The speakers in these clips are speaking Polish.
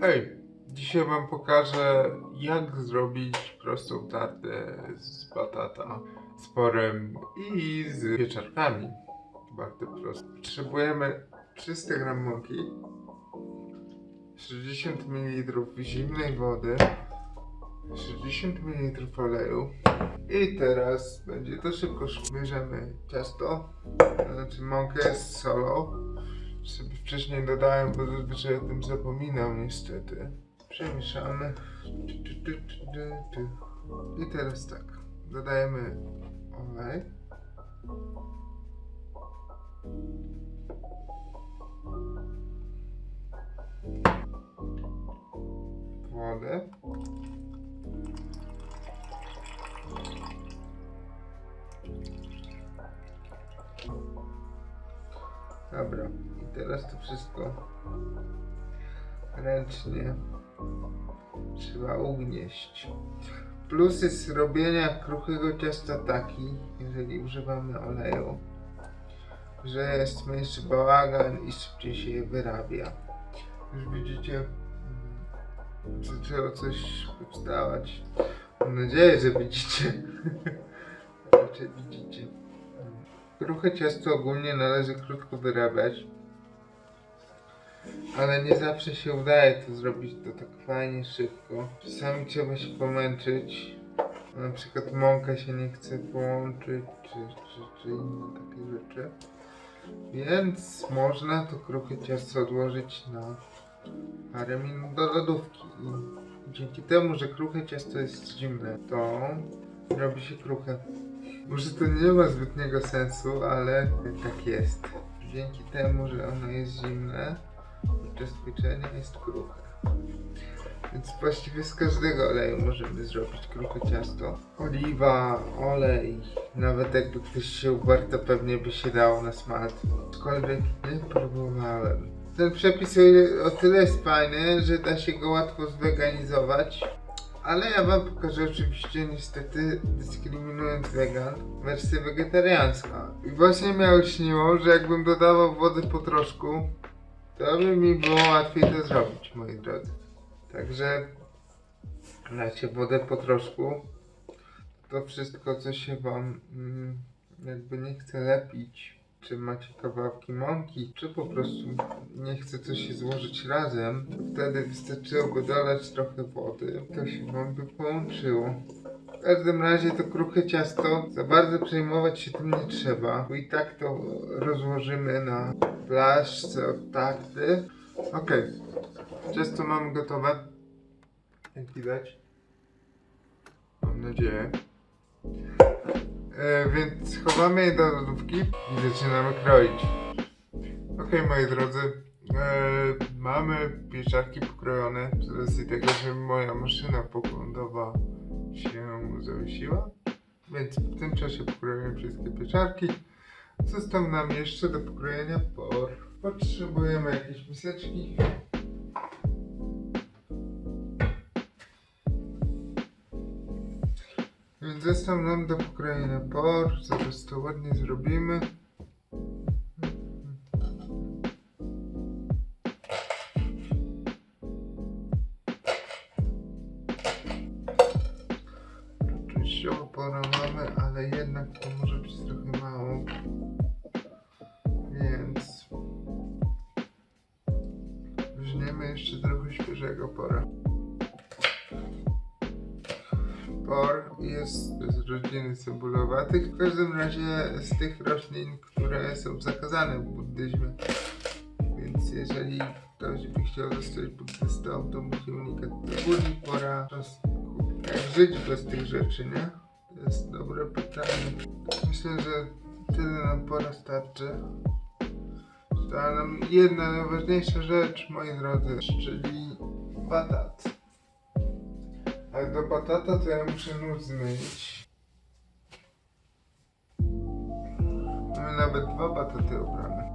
Hej, dzisiaj wam pokażę jak zrobić prostą tartę z batata, z porem i z pieczarkami. Bardzo prosto. Potrzebujemy 300 g mąki, 60 ml zimnej wody, 60 ml oleju i teraz będzie to szybko. Bierzemy ciasto, znaczy mąkę z solą sobie wcześniej dodałem, bo zazwyczaj o tym zapominam niestety. Przemieszamy. I teraz tak. Dodajemy olej. Wodę. Dobra, teraz to wszystko ręcznie trzeba ugnieść. Plusy z robienia kruchego ciasta taki, jeżeli używamy oleju, że jest mniejszy bałagan i szybciej się je wyrabia. Już widzicie, zaczęło coś powstawać. Mam nadzieję, że widzicie. Raczej widzicie. Kruche ciasto ogólnie należy krótko wyrabiać. Ale nie zawsze się udaje to zrobić to tak fajnie szybko. Czasami trzeba się pomęczyć. Na przykład mąka się nie chce połączyć, czy, czy, czy inne takie rzeczy. Więc można to kruche ciasto odłożyć na parę minut do lodówki. I dzięki temu, że kruche ciasto jest zimne, to robi się kruche. Może to nie ma zbytniego sensu, ale tak jest. Dzięki temu, że ono jest zimne, podczas pieczenia jest kruche. Więc właściwie z każdego oleju możemy zrobić kruche ciasto. Oliwa, olej, nawet jakby ktoś się uparł, to pewnie by się dało na smalt. Aczkolwiek nie próbowałem. Ten przepis o, tyle jest fajny, że da się go łatwo zweganizować. Ale ja wam pokażę oczywiście niestety dyskryminując wegan wersję wegetariańską. I właśnie mi śniło, że jakbym dodawał wody po troszku, to by mi było łatwiej to zrobić, moi drodzy. Także lecie wodę po troszku. To wszystko, co się wam mm, jakby nie chce lepić, czy macie kawałki mąki, czy po prostu nie chce to się złożyć razem, to wtedy wystarczyłoby dolać trochę wody. To się wam by połączyło. W każdym razie to kruche ciasto, za bardzo przejmować się tym nie trzeba, bo i tak to rozłożymy na blaszce od tarty. Okej, ciasto mamy gotowe, jak widać. Mam nadzieję. E, więc chowamy je do lodówki i zaczynamy kroić. Okej, moi drodzy, e, mamy pieczarki pokrojone z racji tego, że moja maszyna poglądowa się zawiesiła. Więc w tym czasie pokroimy wszystkie pieczarki. Został nam jeszcze do pokrojenia por. Potrzebujemy jakieś miseczki. Więc został nam do pokrojenia por. Zaraz to ładnie zrobimy. Częściowo pora mamy, ale jednak to może być trochę mało. Więc weźmiemy jeszcze trochę świeżego pora. Por jest z rodziny cebulowatych, w każdym razie z tych roślin, które są zakazane w buddyzmie. Więc jeżeli ktoś by chciał zostać buddystą, to musi unikać cebuli, pora. Jak żyć bez tych rzeczy, nie? To jest dobre pytanie. Myślę, że tyle nam pora starczy. Została jedna najważniejsza rzecz, moi drodzy, czyli batat. Ale do batata to ja muszę nóż zmienić. Mamy nawet dwa bataty ubrane.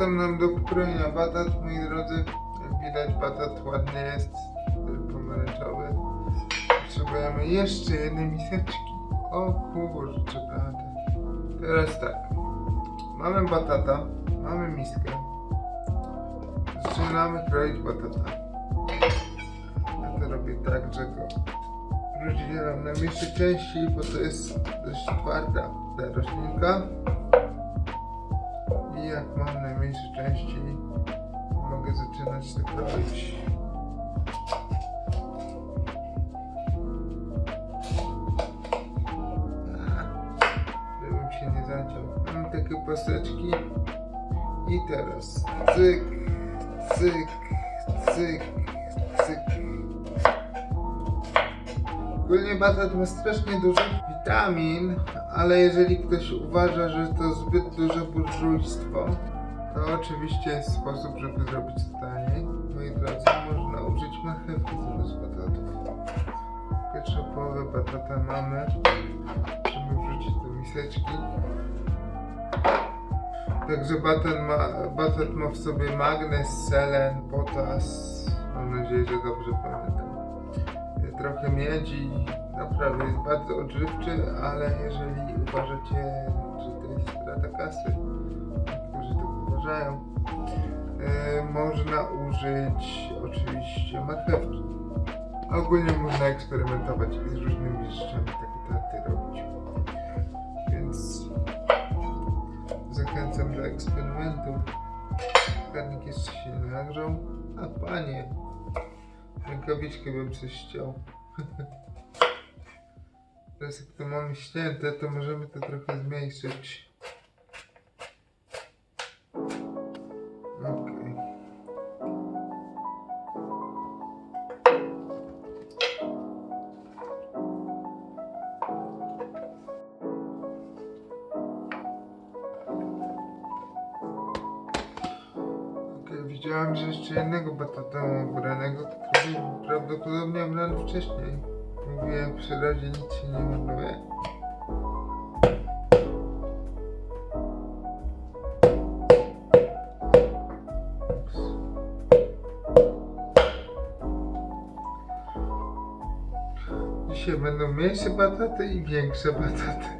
Został nam do pokrojenia batat, moi drodzy. Jak widać batat ładnie jest, pomarańczowy. potrzebujemy jeszcze jednej miseczki. O kurczę, blade. Teraz tak. Mamy batata, mamy miskę. Zaczynamy kroić batata. Ja to robię tak, że go rozdzielam na mniejsze części, bo to jest dość twarda ta roślinka. I jak mam najmniejsze części, mogę zaczynać to kroić. Żebym się nie zaciął. Mam takie paseczki. I teraz cyk, cyk, cyk, cyk. Ogólnie batat ma strasznie dużo witamin, ale jeżeli ktoś uważa, że to zbyt duże burżujstwo, to oczywiście jest sposób, żeby zrobić to taniej. Moi drodzy, można użyć marchewki zamiast batatów. Pierwszą połowę batata mamy. Możemy wrzucić do miseczki. Także batat ma, batat ma w sobie magnez, selen, potas. Mam nadzieję, że dobrze pamiętam. Trochę miedzi. Naprawdę jest bardzo odżywczy, ale jeżeli uważacie, że to jest strata kasy, e, można użyć oczywiście marchewki. Ogólnie można eksperymentować i z różnymi rzeczami takie tarty robić. Więc zachęcam do eksperymentów. Garnik jeszcze się nie nagrzał. A panie, rękawiczkę bym coś ściął. Teraz jak to mamy ścięte, to możemy to trochę zmniejszyć. Okej. Okej, widziałem, że jeszcze jednego batata którego prawdopodobnie obrałem wcześniej. Mówiłem przy razie nic się nie marnuje. Mniejsze bataty i większe bataty.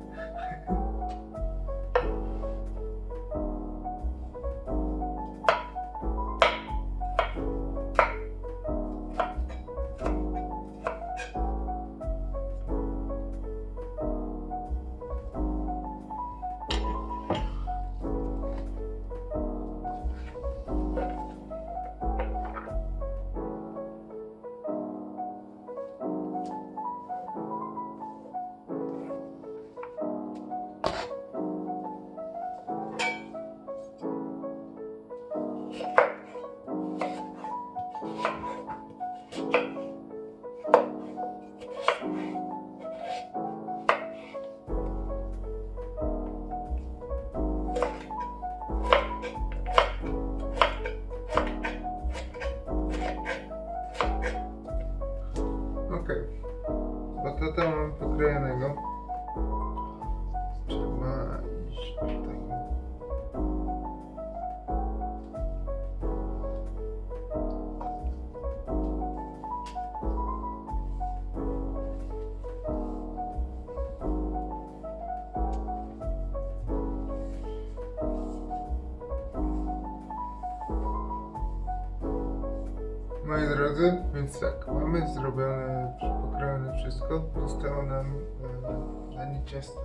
Moi drodzy, więc tak, mamy zrobione, pokrojone wszystko. Zostało nam e, danie ciasta.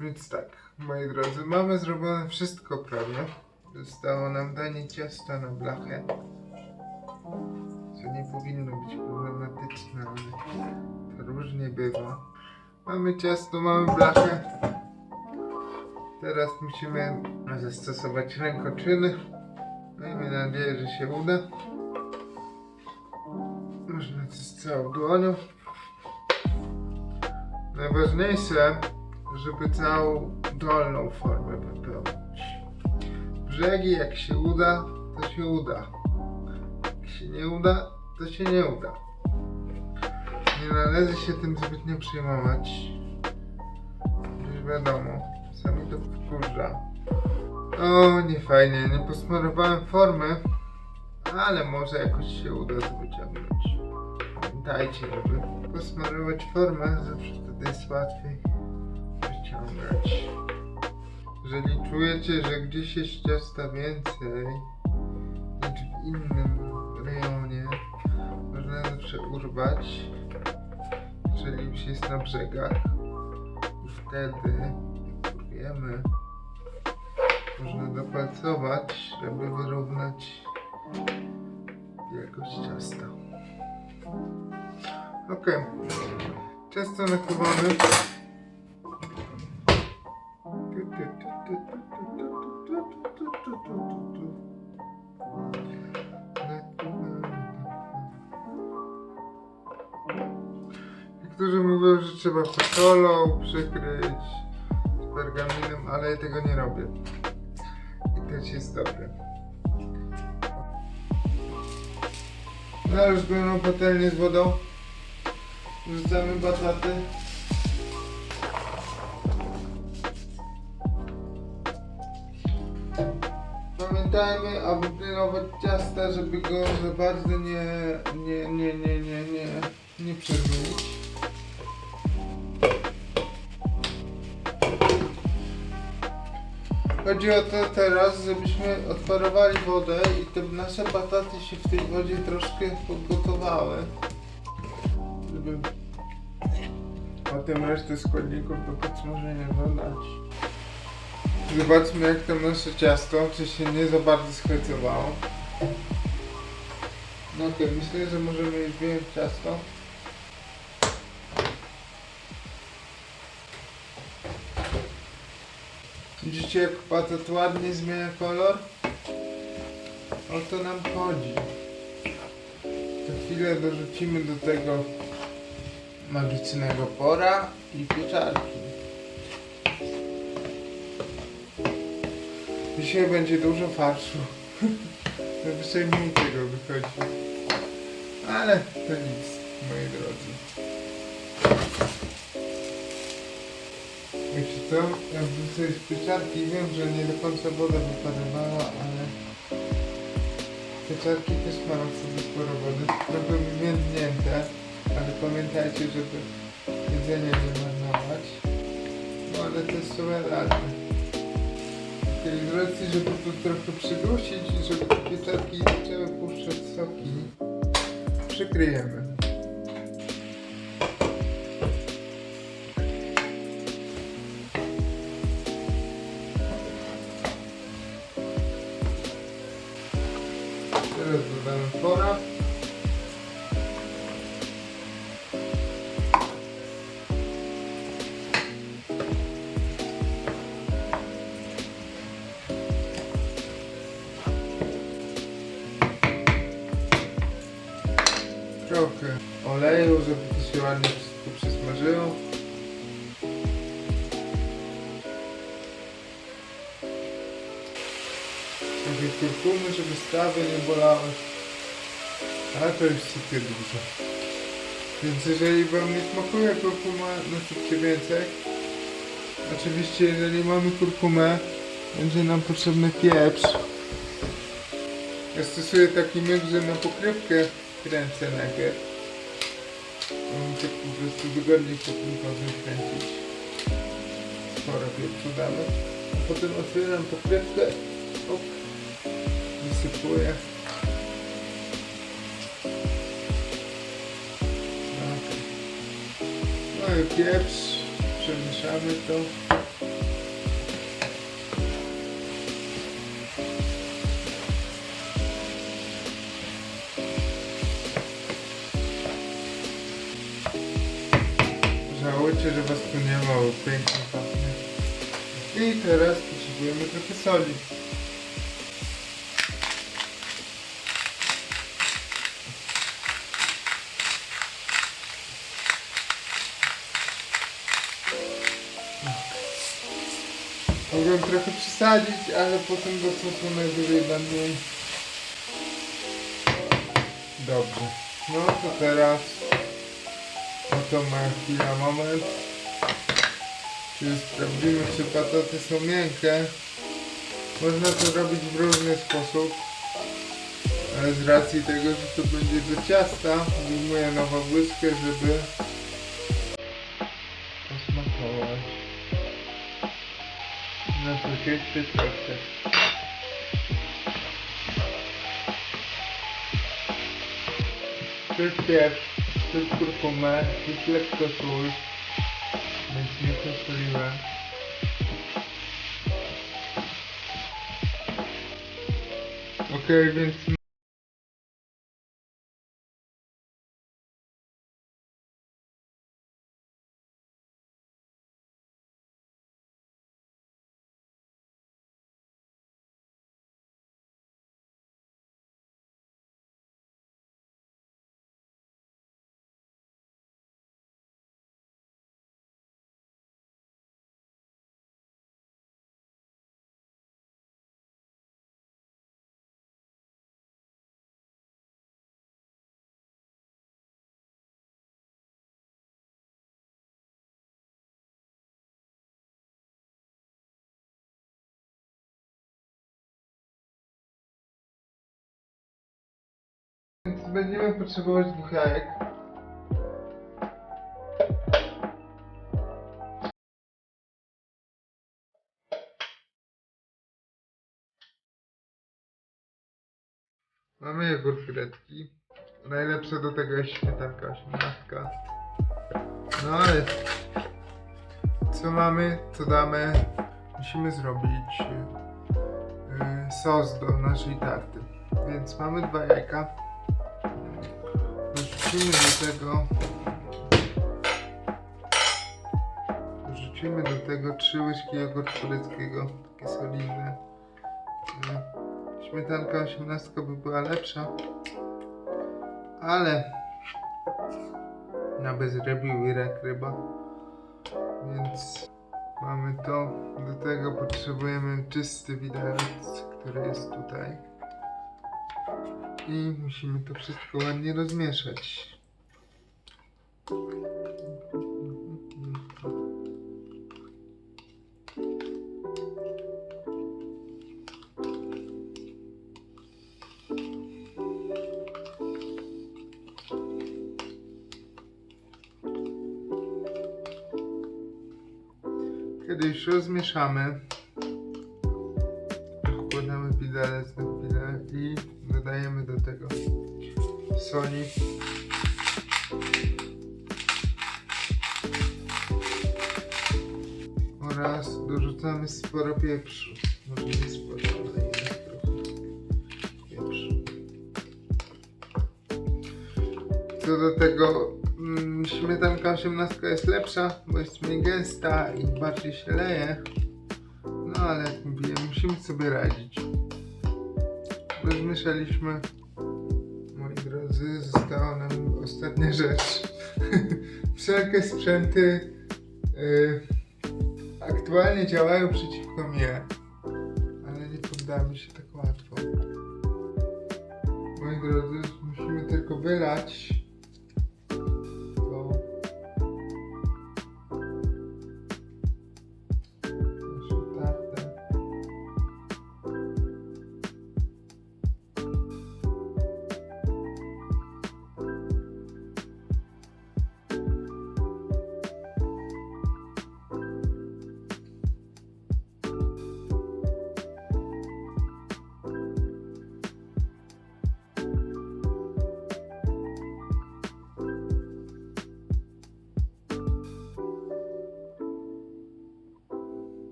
Więc tak, moi drodzy, mamy zrobione wszystko prawie. Zostało nam danie ciasta na blachę. Co nie powinno być problematyczne, ale to różnie bywa. Mamy ciasto, mamy blachę. Teraz musimy zastosować rękoczyny. Miejmy nadzieję, że się uda. Można to z całą dłonią. Najważniejsze, żeby całą dolną formę wypełnić. Brzegi jak się uda, to się uda. Jak się nie uda, to się nie uda. Nie należy się tym zbytnio przejmować. Już wiadomo, czasami to wkurza. O, nie fajnie, nie posmarowałem formy, ale może jakoś się uda wyciągnąć. Pamiętajcie, żeby posmarować formę, zawsze wtedy jest łatwiej wyciągać. Jeżeli czujecie, że gdzieś jest ciasta więcej niż w innym rejonie, można zawsze urwać, jeżeli już jest na brzegach. I wtedy, jak urwiemy, można dopalcować, żeby wyrównać wielkość ciasta. Ok. Ciasto nakrywamy. Niektórzy mówią, że trzeba fasolą przykryć pergaminem, ale ja tego nie robię. I też jest dobre. Należ pełną patelnię z wodą. Wrzucamy bataty. Pamiętajmy, aby pilnować ciasta, żeby go za bardzo nie, nie, nie, nie, nie, nie, nie przerzucić. Chodzi o to teraz, żebyśmy odparowali wodę i te nasze bataty się w tej wodzie troszkę podgotowały. Żeby potem resztę składników do podsmażenia dodać. Zobaczmy jak tam nasze ciasto, czy się nie za bardzo schwycowało. No okej, myślę, że możemy już wyjąć ciasto. Jak patat ładnie zmienia kolor? O to nam chodzi. Za chwilę dorzucimy do tego magicznego pora i pieczarki. Dzisiaj będzie dużo farszu. Najwyżej mniej tego wychodzi. Ale to nic, moi drodzy. Co? Ja wrzucę z pieczarki wiem, że nie do końca woda wyparowała, ale pieczarki też mają sobie sporo wody. Trochę wymięknięte, ale pamiętajcie, żeby jedzenia nie marnować. No ale to jest sobie radne. Okej, z żeby to trochę przydusić i żeby te pieczarki zaczęły puszczać soki, przykryjemy. Trochę oleju, żeby to się ładnie wszystko przesmażyło. Trochę kurkumy, żeby stawy nie bolały. Ale to już sypie dużo. Więc jeżeli wam nie smakuje kurkuma, nasypcie więcej. Oczywiście jeżeli mamy kurkumę, będzie nam potrzebny pieprz. Ja stosuję taki myk, że na pokrywkę kręcę najpierw. Mi tak po prostu wygodniej po tym kozem kręcić. Sporo pieprzu damy. A potem otwieram pokrywkę. Op. Wysypuję. Okej. No i pieprz. Przemieszamy to. Pięknie pachnie. I teraz potrzebujemy trochę soli. Mogłem trochę przesadzić, ale potem do sosu najwyżej mnie. Dobrze. No to teraz Oto moja chwila, moment. Czy sprawdzimy, czy pataty są miękkie. Można to robić w różny sposób. Ale z racji tego, że to będzie do ciasta, wyjmuję nową łyżkę, żeby posmakować. No to jeszcze trochę. Jest pieprz, kurkumę, jest lekko sól, więc nie posoliłem. Okej, więc Więc będziemy potrzebować dwóch jajek. Mamy jogurt grecki. Najlepsze do tego jest śmietanka osiemnastka. No ale co mamy, co damy, musimy zrobić yy, sos do naszej tarty. Więc mamy dwa jajka. Wrzucimy do tego Wrzucimy do tego trzy łyżki jogurtu tureckiego, takie solidne. Śmietanka 18 by była lepsza, ale na bezrybiu jak ryba, więc mamy to. Do tego potrzebujemy czysty widelec, który jest tutaj. I musimy to wszystko ładnie rozmieszać. Kiedy już rozmieszamy, wkładamy widelec chwilę i dodajemy do tego soli. Oraz dorzucamy sporo pieprzu. Może nie sporo, ale jednak trochę pieprzu. Co do tego mm, śmietanka 18 jest lepsza, bo jest mniej gęsta i bardziej się leje. No ale jak mówiłem, musimy sobie radzić. Rozmieszaliśmy. Moi drodzy, została nam ostatnia rzecz. Wszelkie sprzęty y, aktualnie działają przeciwko mnie, ale nie poddamy się tak łatwo. Moi drodzy, musimy tylko wylać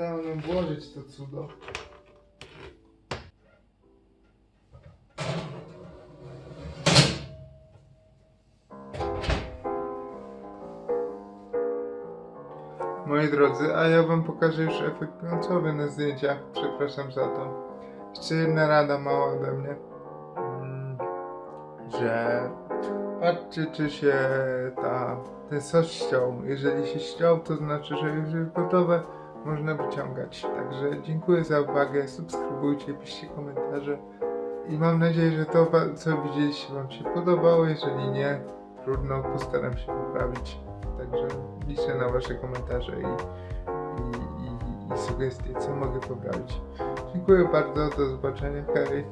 Chciałem nam włożyć to cudo. Moi drodzy, a ja wam pokażę już efekt końcowy na zdjęciach. Przepraszam za to. Jeszcze jedna rada mała ode mnie. Mm, Że patrzcie, czy się ta, ten sos ściął. Jeżeli się ściął, to znaczy, że już jest gotowe można wyciągać. Także dziękuję za uwagę, subskrybujcie, piszcie komentarze i mam nadzieję, że to, co widzieliście Wam się podobało. Jeżeli nie, trudno, postaram się poprawić. Tak także liczę na wasze komentarze i, i, i, i sugestie, co mogę poprawić. Dziękuję bardzo, do zobaczenia, hej!